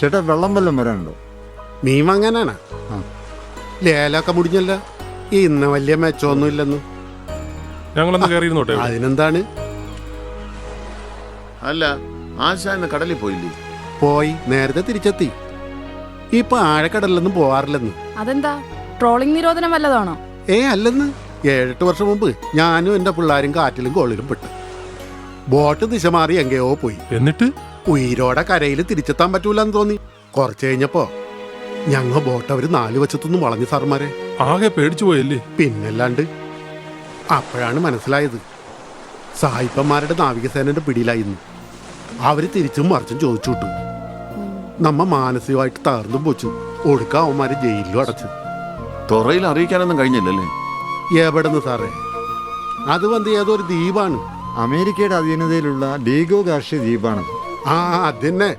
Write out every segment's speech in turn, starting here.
ചേട്ടാ വെള്ളം വല്ലതും വരാനുണ്ടോ? മീൻ വാങ്ങാനാണ്. ആ. ലേലൊക്കെ മുടിഞ്ഞല്ല. ഇന്ന് വലിയ മെച്ചമൊന്നും ഇല്ലെന്ന്. ഞങ്ങളൊന്ന് കയറിയിരുന്നോട്ടെ അതിനെന്താണ്? അല്ല ആശാ ഇന്ന് കടലിൽ പോയില്ലേ? പോയി നേരത്തെ തിരിച്ചെത്തി. ഇപ്പൊ ആഴക്കടലിലൊന്നും പോവാറില്ലെന്ന്. അതെന്താ? ട്രോളിംഗ് നിരോധനം വല്ലതാണോ? ഏ അല്ലെന്ന്. ഏഴെട്ട് വർഷം മുമ്പ് ഞാനും എന്റെ പിള്ളേരും കാറ്റിലും കോളിലും പെട്ട്. ബോട്ട് ദിശ മാറി എങ്കയോ പോയി. എന്നിട്ട്? ഉയരോടെ കരയിൽ തിരിച്ചെത്താൻ പറ്റൂലെന്ന് തോന്നി. കുറച്ച് കഴിഞ്ഞപ്പോ ഞങ്ങ ബോട്ട് അവർ നാല് വശത്തുനിന്നും വളഞ്ഞു സാർമാരെ. ആകെ പേടിച്ചു പോയല്ലേ? പിന്നല്ലാണ്ട് അപ്പോഴാണ് മനസ്സിലായത്. സായിപ്പന്മാരുടെ നാവികസേനന്റെ പിടിയിലായിരുന്നു അവർ തിരിച്ചും മറിച്ചും ചോദിച്ചു വിട്ടു. നമ്മ മാനസികമായിട്ട് തകർന്നും പോച്ചു. ഒടുക്ക അവന്മാര് ജയിലിലും അടച്ചു. തുറയിൽ അറിയിക്കാനൊന്നും കഴിഞ്ഞില്ലല്ലേ? എവിടെന്ന് സാറേ? അത് വന്ന് ഏതോ ഒരു ദ്വീപാണ്. അമേരിക്കയുടെ അധീനതയിലുള്ള ഡീഗോ കാർഷിക ദ്വീപാണത് ആ അതന്നെ.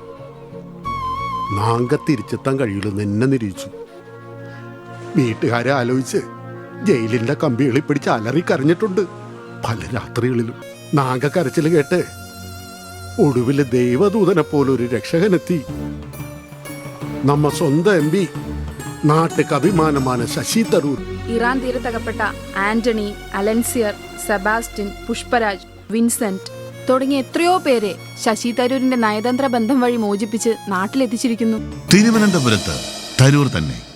നാങ്ക തിരിച്ചെത്താൻ കഴിയുള്ളൂ എന്നെ നിരീക്ഷിച്ചു. വീട്ടുകാരെ ആലോചിച്ച് ജയിലിന്റെ കമ്പികളിൽ പിടിച്ച് അലറി കരഞ്ഞിട്ടുണ്ട്. പല രാത്രികളിലും നാങ്ക കരച്ചിൽ കേട്ട് ഒടുവിൽ ദൈവദൂതനെ പോലെ ഒരു രക്ഷകനെത്തി. നമ്മ സ്വന്തം എം പി നാട്ടുക്ക് അഭിമാനമാണ് ശശി തരൂർ. ഇറാൻ തീരത്തകപ്പെട്ട ആന്റണി അലൻസിയർ സെബാസ്റ്റിൻ പുഷ്പരാജ് വിൻസെന്റ് തുടങ്ങി എത്രയോ പേരെ ശശി തരൂരിന്റെ നയതന്ത്ര ബന്ധം വഴി മോചിപ്പിച്ച് നാട്ടിലെത്തിച്ചിരിക്കുന്നു. തിരുവനന്തപുരത്ത് തരൂർ തന്നെ.